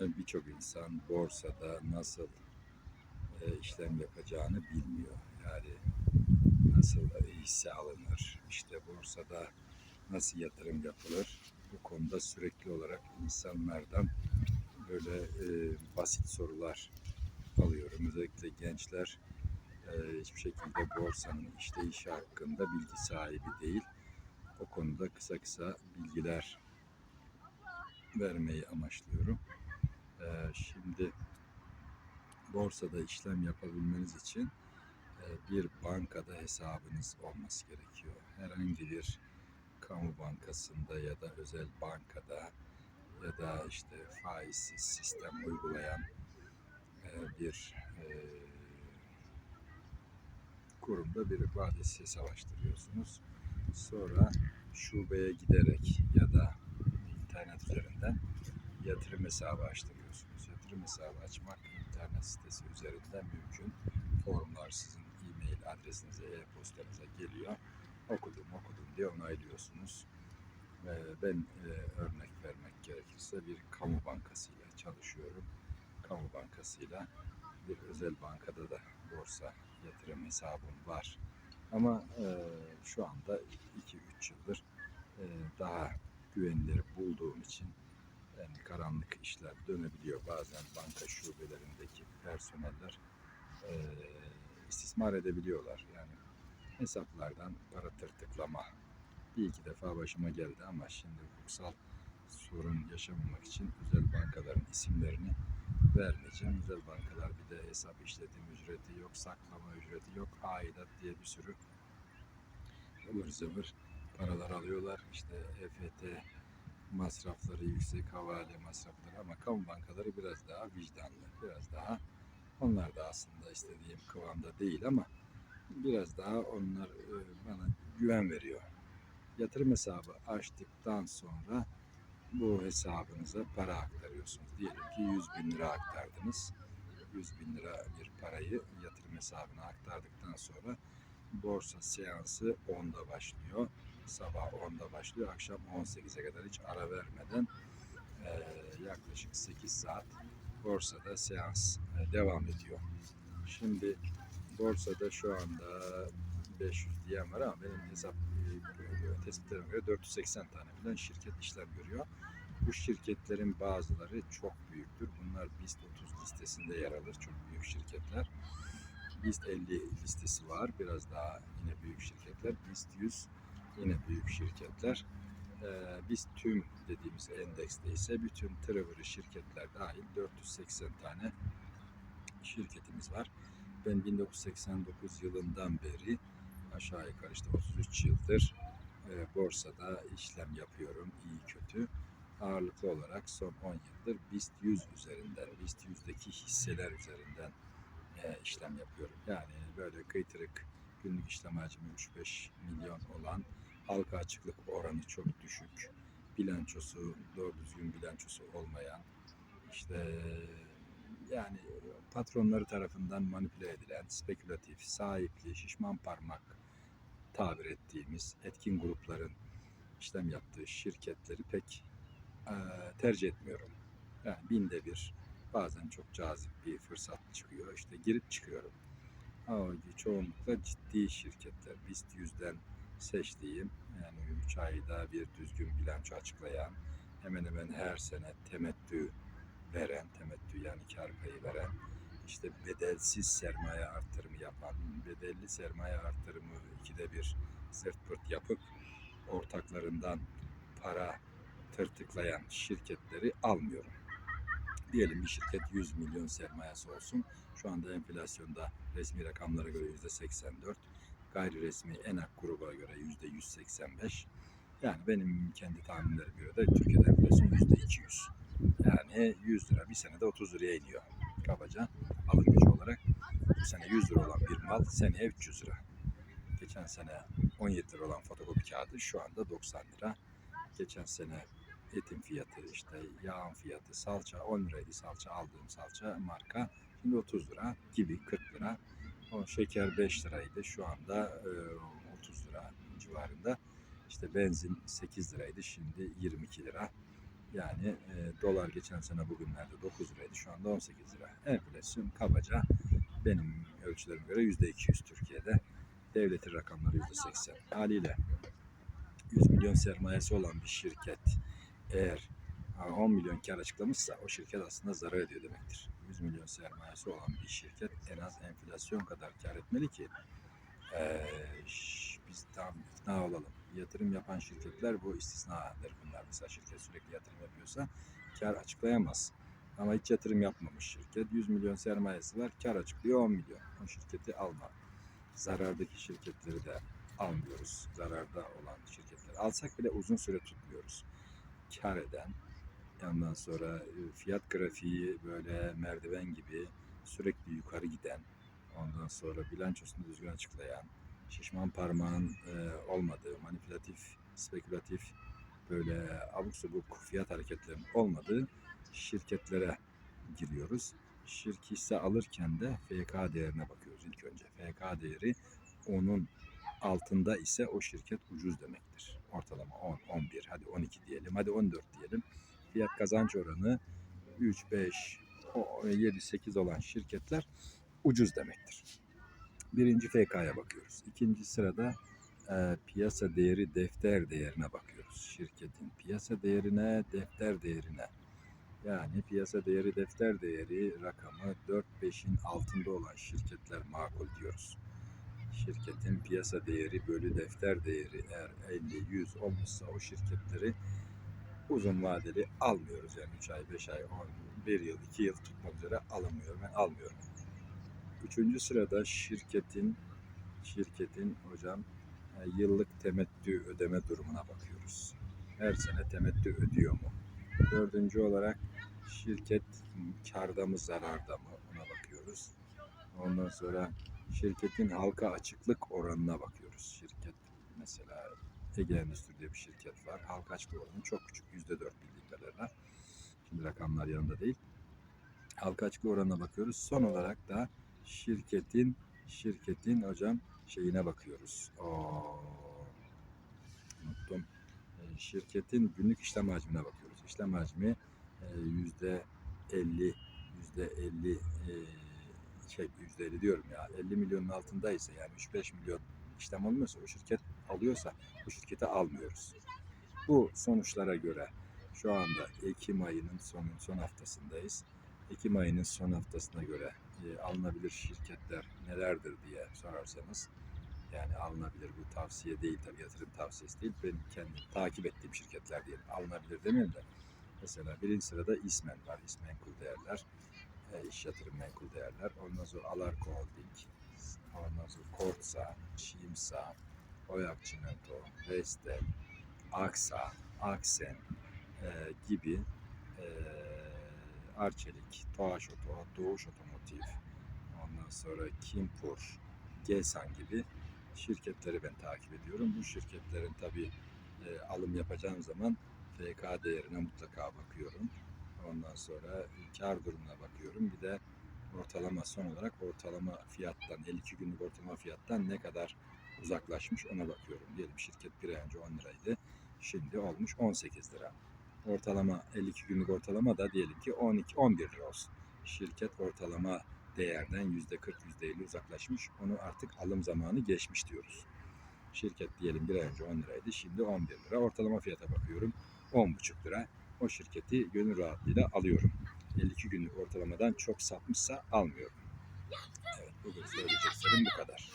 Birçok insan borsada nasıl e, işlem yapacağını bilmiyor. Yani nasıl hisse alınır, işte borsada nasıl yatırım yapılır. Bu konuda sürekli olarak insanlardan böyle e, basit sorular alıyorum. Özellikle gençler e, hiçbir şekilde borsanın işleyişi hakkında bilgi sahibi değil. O konuda kısa kısa bilgiler vermeyi amaçlıyorum. Ee, şimdi borsada işlem yapabilmeniz için e, bir bankada hesabınız olması gerekiyor. Herhangi bir kamu bankasında ya da özel bankada ya da işte faizsiz sistem uygulayan e, bir e, kurumda bir vadesi hesap açtırıyorsunuz. Sonra şubeye giderek ya da internet üzerinden yatırım hesabı açtırıyorsunuz. Yatırım hesabı açmak internet sitesi üzerinden mümkün. Formlar sizin e-mail adresinize, e-postanıza geliyor. Okudum okudum diye onaylıyorsunuz. Ben e, örnek vermek gerekirse bir kamu bankasıyla çalışıyorum. Kamu bankasıyla bir özel bankada da borsa yatırım hesabım var. Ama e, şu anda 2-3 yıldır e, daha güvenilir bulduğum için yani karanlık işler dönebiliyor. Bazen banka şubelerindeki personeller e, istismar edebiliyorlar. Yani hesaplardan para tırtıklama bir iki defa başıma geldi ama şimdi hukuksal sorun yaşamamak için özel bankaların isimlerini vermeyeceğim. Özel bankalar bir de hesap işletim ücreti yok, saklama ücreti yok, aidat diye bir sürü ıvır zıvır paralar alıyorlar. İşte EFT masrafları yüksek, havale masrafları ama kamu bankaları biraz daha vicdanlı, biraz daha onlar da aslında istediğim kıvamda değil ama biraz daha onlar e, bana güven veriyor. Yatırım hesabı açtıktan sonra bu hesabınıza para aktarıyorsunuz. Diyelim ki 100 bin lira aktardınız. 100 bin lira bir parayı yatırım hesabına aktardıktan sonra borsa seansı 10'da başlıyor. Sabah 10'da başlıyor. Akşam 18'e kadar hiç ara vermeden eee, yaklaşık 8 saat borsada seans e, devam ediyor. Şimdi borsada şu anda 500 diyen var ama benim hesap e, tespitlerime göre 480 tane falan şirket işlem görüyor. Bu şirketlerin bazıları çok büyüktür. Bunlar BIST 30 listesinde yer alır. Çok büyük şirketler. BIST 50 listesi var. Biraz daha yine büyük şirketler. BIST 100 yine büyük şirketler. Ee, biz tüm dediğimiz endekste ise bütün tırıvırı şirketler dahil 480 tane şirketimiz var. Ben 1989 yılından beri aşağı yukarı işte 33 yıldır e, borsada işlem yapıyorum iyi kötü. Ağırlıklı olarak son 10 yıldır BIST 100 üzerinden, BIST 100'deki hisseler üzerinden e, işlem yapıyorum. Yani böyle kıytırık günlük işlem hacmi 3-5 milyon olan halka açıklık oranı çok düşük, bilançosu doğru düzgün bilançosu olmayan, işte yani patronları tarafından manipüle edilen, spekülatif, sahipli, şişman parmak tabir ettiğimiz etkin grupların işlem yaptığı şirketleri pek eee, tercih etmiyorum. Yani binde bir bazen çok cazip bir fırsat çıkıyor. İşte girip çıkıyorum. Ama çoğunlukla ciddi şirketler. BIST 100'den seçtiğim yani 3 ayda bir düzgün bilanço açıklayan hemen hemen her sene temettü veren, temettü yani kar payı veren işte bedelsiz sermaye artırımı yapan, bedelli sermaye artırımı ikide bir sırt pırt yapıp ortaklarından para tırtıklayan şirketleri almıyorum. Diyelim bir şirket 100 milyon sermayesi olsun. Şu anda enflasyonda resmi rakamlara göre %84, gayri resmi ENAK gruba göre %185. Yani benim kendi tahminlerime göre de Türkiye'de enflasyon %200. Yani 100 lira bir senede 30 liraya iniyor kabaca alım gücü olarak. Bu sene 100 lira olan bir mal seneye 300 lira. Geçen sene 17 lira olan fotokopi kağıdı şu anda 90 lira. Geçen sene etin fiyatı işte yağın fiyatı salça 10 liraydı salça aldığım salça marka şimdi 30 lira gibi 40 lira. O şeker 5 liraydı şu anda e, 30 lira civarında. İşte benzin 8 liraydı şimdi 22 lira. Yani e, dolar geçen sene bugünlerde 9 liraydı. Şu anda 18 lira. Enflasyon kabaca benim ölçülerime göre %200 Türkiye'de. Devletin rakamları %80. Haliyle 100 milyon sermayesi olan bir şirket eğer ha, 10 milyon kar açıklamışsa o şirket aslında zarar ediyor demektir. 100 milyon sermayesi olan bir şirket en az enflasyon kadar kar etmeli ki ş- biz tam ikna olalım. Yatırım yapan şirketler bu istisnadır bunlar. Mesela şirket sürekli yatırım yapıyorsa kar açıklayamaz. Ama hiç yatırım yapmamış şirket 100 milyon sermayesi var kar açıklıyor 10 milyon. O şirketi alma. Zarardaki şirketleri de almıyoruz. Zararda olan şirketleri. Alsak bile uzun süre tutmuyoruz. Kar eden, ondan sonra e, fiyat grafiği böyle merdiven gibi sürekli yukarı giden, ondan sonra bilançosunu düzgün açıklayan, şişman parmağın e, olmadığı, manipülatif, spekülatif böyle abuk subuk fiyat hareketlerinin olmadığı şirketlere giriyoruz. Şirk hisse alırken de FK değerine bakıyoruz ilk önce. FK değeri onun altında ise o şirket ucuz demektir. Ortalama 10, 11, hadi 12 diyelim, hadi 14 diyelim. Fiyat kazanç oranı 3, 5, 7, 8 olan şirketler ucuz demektir. Birinci FK'ya bakıyoruz. İkinci sırada e, piyasa değeri defter değerine bakıyoruz. Şirketin piyasa değerine, defter değerine. Yani piyasa değeri, defter değeri rakamı 4-5'in altında olan şirketler makul diyoruz. Şirketin piyasa değeri bölü defter değeri eğer 50-100 olmuşsa o şirketleri uzun vadeli almıyoruz. Yani 3 ay, 5 ay, 10, 1 yıl, 2 yıl tutmak üzere alamıyorum. Ben almıyorum. Üçüncü sırada şirketin şirketin hocam e, yıllık temettü ödeme durumuna bakıyoruz. Her sene temettü ödüyor mu? Dördüncü olarak şirket karda mı zararda mı ona bakıyoruz. Ondan sonra şirketin halka açıklık oranına bakıyoruz. Ege Endüstri diye bir şirket var. Halka açıklık oranı çok küçük. Yüzde dört bildiğim kadarıyla. Şimdi rakamlar yanında değil. Halka açıklık oranına bakıyoruz. Son olarak da şirketin şirketin hocam şeyine bakıyoruz. Oo, unuttum. E, Şirketin günlük işlem hacmine bakıyoruz. İşlem hacmi e, yüzde 50 yüzde 50 şey yüzde 50 diyorum ya 50 milyonun altındaysa yani 3-5 milyon işlem olmuyorsa o şirket alıyorsa bu şirketi almıyoruz. Bu sonuçlara göre şu anda Ekim ayının son, son haftasındayız. Ekim ayının son haftasına göre e, alınabilir şirketler nelerdir diye sorarsanız yani alınabilir bu tavsiye değil tabii yatırım tavsiyesi değil. Benim kendim takip ettiğim şirketler diyelim. Alınabilir demeyeyim de. Mesela birinci sırada İSMEN var. İSMEN Kul Değerler. E, iş yatırım menkul değerler. Ondan sonra Alarko Holding. Ondan sonra Kortsa, Şimsa, Oyak Çimento, Vestel, Aksa, Aksen e, gibi e, Arçelik, Toğaş Oto, Doğuş Otomotiv, ondan sonra Kimpur, Gelsan gibi şirketleri ben takip ediyorum. Bu şirketlerin tabi alım yapacağım zaman FK değerine mutlaka bakıyorum. Ondan sonra kar durumuna bakıyorum. Bir de ortalama son olarak ortalama fiyattan 52 günlük ortalama fiyattan ne kadar uzaklaşmış ona bakıyorum. Diyelim şirket bir ay önce 10 liraydı. Şimdi olmuş 18 lira. Ortalama 52 günlük ortalama da diyelim ki 12 11 lira olsun. Şirket ortalama değerden %40 %50 uzaklaşmış. Onu artık alım zamanı geçmiş diyoruz. Şirket diyelim bir ay önce 10 liraydı. Şimdi 11 lira. Ortalama fiyata bakıyorum. 10,5 lira. O şirketi gönül rahatlığıyla alıyorum. 52 günlük ortalamadan çok sapmışsa almıyorum. Evet bugün söyleyeceklerim bu kadar.